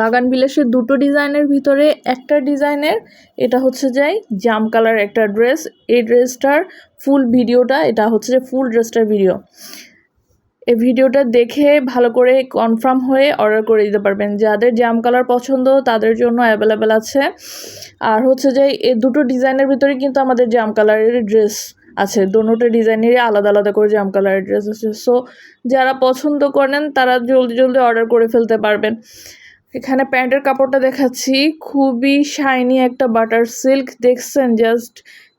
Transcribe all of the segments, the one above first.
বাগান বিলাসের দুটো ডিজাইনের ভিতরে একটা ডিজাইনের, এটা হচ্ছে যাই জাম কালার একটা ড্রেস। এই ড্রেসটার ফুল ভিডিওটা, এটা হচ্ছে যে ফুল ড্রেসটার ভিডিও। এই ভিডিওটা দেখে ভালো করে কনফার্ম হয়ে অর্ডার করে দিতে পারবেন। যাদের জাম কালার পছন্দ, তাদের জন্য অ্যাভেলেবেল আছে। আর হচ্ছে যে এই দুটো ডিজাইনের ভিতরে কিন্তু আমাদের জাম কালারের ড্রেস আছে। দোনোটা ডিজাইনেরই আলাদা আলাদা করে জাম কালারের ড্রেস আছে। সো যারা পছন্দ করেন, তারা জলদি জলদি অর্ডার করে ফেলতে পারবেন। এখানে প্যান্টের কাপড়টা দেখাচ্ছি। খুবই শাইনি একটা বাটার সিল্ক দেখছেন জাস্ট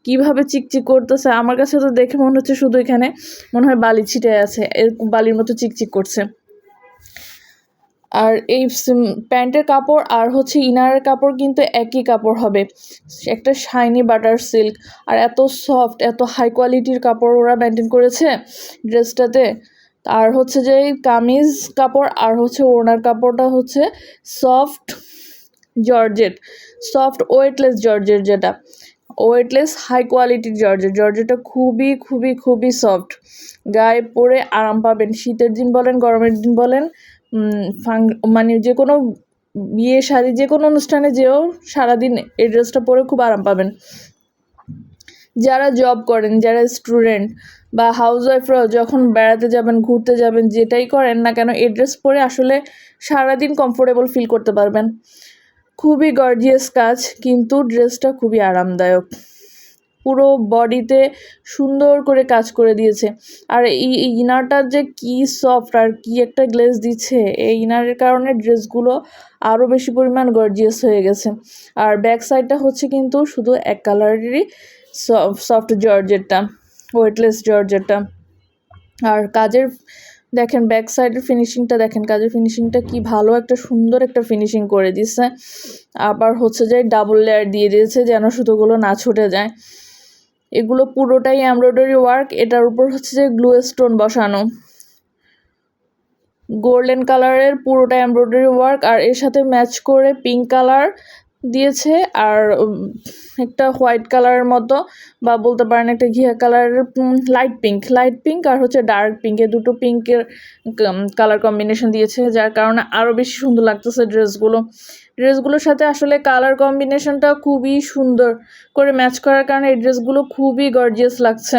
কীভাবে চিকচিক করতেছে। আমার কাছে তো দেখে মনে হচ্ছে শুধু এখানে মনে হয় বালি ছিটে আছে এরকম বালির মতো চিকচিক করছে। আর এই প্যান্টের কাপড় আর হচ্ছে ইনারের কাপড় কিন্তু একই কাপড় হবে। একটা শাইনি বাটার সিল্ক আর এত সফট এত হাই কোয়ালিটির কাপড় ওরা মেনটেন করেছে ড্রেসটাতে আর হচ্ছে যে কামিজ কাপড় আর হচ্ছে ওড়নার কাপড়টা হচ্ছে soft georgette, soft weightless georgette যেটা, ওয়েটলেস হাই কোয়ালিটির জর্জেট, জর্জেটটা খুবই খুবই খুবই সফট। গায়ে পরে আরাম পাবেন। শীতের দিন বলেন, গরমের দিন বলেন মানে যে কোনো বিয়ে, শাড়ি, যে কোনো অনুষ্ঠানে যেও সারাদিন এই ড্রেসটা পরে খুব আরাম পাবেন। যারা জব করেন, যারা স্টুডেন্ট বা হাউস ওয়াইফরাও যখন বেড়াতে যাবেন, ঘুরতে যাবেন, যেটাই করেন না কেন, এই ড্রেস পরে আসলে সারাদিন কমফোর্টেবল ফিল করতে পারবেন। খুবই গর্জিয়াস কাজ, কিন্তু ড্রেসটা খুবই আরামদায়ক। পুরো বডিতে সুন্দর করে কাজ করে দিয়েছে। আর এই এই ইনারটার যে কি সফট আর কি একটা গ্লেজ দিচ্ছে, এই ইনারের কারণে ড্রেসগুলো আরও বেশি পরিমাণ গর্জিয়াস হয়ে গেছে। আর ব্যাক সাইডটা হচ্ছে কিন্তু শুধু এক কালারেরই সফট জর্জেটটা ওয়েটলেস জর্জেটটা। আর কাজের, দেখেন ব্যাক সাইডের ফিনিশিংটা দেখেন কাজের ফিনিশিংটা কি ভালো একটা সুন্দর একটা ফিনিশিং করে দিচ্ছে আবার হচ্ছে যে ডাবল লেয়ার দিয়ে দিয়েছে যেন সুতোগুলো না ছুটে যায়। এগুলো পুরোটাই এমব্রয়ডারি ওয়ার্ক এটার উপর হচ্ছে যে গ্লু স্টোন বসানো। গোল্ডেন কালারের পুরোটা এমব্রয়ডারি ওয়ার্ক আর এর সাথে ম্যাচ করে পিঙ্ক কালার দিয়েছে আর একটা হোয়াইট কালারের মতো বা বলতে পারেন একটা ঘিয়া কালারের লাইট পিঙ্ক। লাইট পিঙ্ক আর হচ্ছে ডার্ক পিঙ্ক। এই দুটো পিঙ্কের কালার কম্বিনেশন দিয়েছে, যার কারণে আরও বেশি সুন্দর লাগতেছে ড্রেসগুলো। ড্রেসগুলোর সাথে আসলে কালার কম্বিনেশনটা খুবই সুন্দর করে ম্যাচ করার কারণে এই ড্রেসগুলো খুবই গর্জিয়াস লাগছে।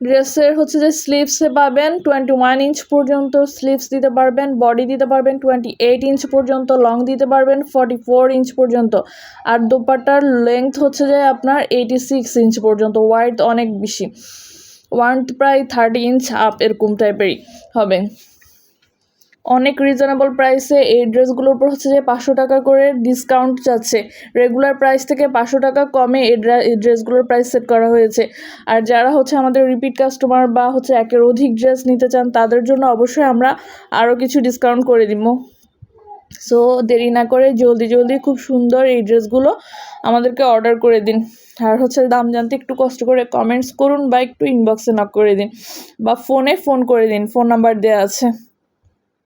ড্রেসের হচ্ছে যে স্লিভসে পাবেন টোয়েন্টি ওয়ান ইঞ্চ পর্যন্ত স্লিভস দিতে পারবেন বডি দিতে পারবেন টোয়েন্টি এইট ইঞ্চ পর্যন্ত লং দিতে পারবেন ফর্টি ফোর ইঞ্চ পর্যন্ত। আর দোপাট্টার লেংথ হচ্ছে যে আপনার এইটি সিক্স ইঞ্চ পর্যন্ত ওয়াইড অনেক বেশি। ওয়ান প্রায় থার্টি ইঞ্চ আপ এরকম টাইপেরই হবে। অনেক রিজনেবল প্রাইসে এই ড্রেসগুলোর উপর হচ্ছে যে পাঁচশো টাকা করে ডিসকাউন্ট যাচ্ছে। রেগুলার প্রাইস থেকে পাঁচশো টাকা কমে এই ড্রা- এই ড্রেসগুলোর প্রাইস সেট করা হয়েছে। আর যারা হচ্ছে আমাদের রিপিট কাস্টমার বা হচ্ছে একের অধিক ড্রেস নিতে চান, তাদের জন্য অবশ্যই আমরা আরও কিছু ডিসকাউন্ট করে দিব। সো দেরি না করে জলদি জলদি খুব সুন্দর এই ড্রেসগুলো আমাদেরকে অর্ডার করে দিন। আর হচ্ছে দাম জানতে একটু কষ্ট করে কমেন্টস করুন বা একটু ইনবক্সে নক করে দিন। বা ফোনে ফোন করে দিন ফোন নাম্বার দেওয়া আছে।